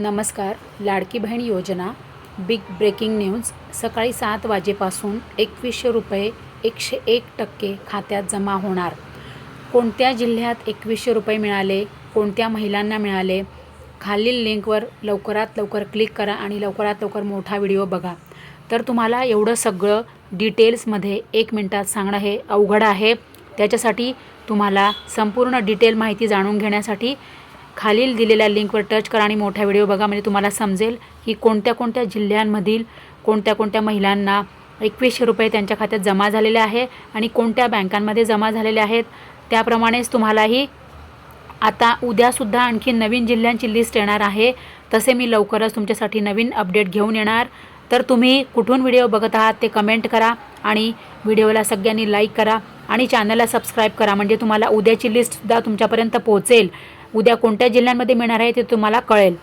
नमस्कार लाडकी बहीण योजना big breaking news सकाळी सात वाजेपासून एकवीसशे रुपये एकशे एक टक्के खात्यात जमा होणार. कोणत्या जिल्ह्यात एकवीसशे रुपये मिळाले कोणत्या महिलांना मिळाले खालील लिंकवर लवकरात लवकर क्लिक करा आणि लवकरात लवकर मोठा व्हिडिओ बघा. तर तुम्हाला एवढं सगळं डिटेल्समध्ये एक मिनटात सांगणं हे अवघड आहे. त्याच्यासाठी तुम्हाला संपूर्ण डिटेल माहिती जाणून घेण्यासाठी खालील दिलेल्या लिंकवर टच करा आणि मोठा व्हिडिओ बघा. म्हणजे तुम्हाला समजेल की कोणत्या कोणत्या जिल्ह्यांमधील कोणत्या कोणत्या महिलांना एकवीसशे रुपये त्यांच्या खात्यात जमा झालेले आहे आणि कोणत्या बँकांमध्ये जमा झालेले आहेत. त्याप्रमाणेच तुम्हालाही आता उद्यासुद्धा आणखी नवीन जिल्ह्यांची लिस्ट येणार आहे. तसे मी लवकरच तुमच्यासाठी नवीन अपडेट घेऊन येणार. तर तुम्ही कुठून व्हिडिओ बघत आहात ते कमेंट करा आणि व्हिडिओला सगळ्यांनी लाईक करा आणि चॅनलला सबस्क्राईब करा. म्हणजे तुम्हाला उद्याची लिस्टसुद्धा तुमच्यापर्यंत पोहोचेल. उद्या कोणत्या जिल्ह्यांमध्ये मिळणार आहे ते तुम्हाला कळेल.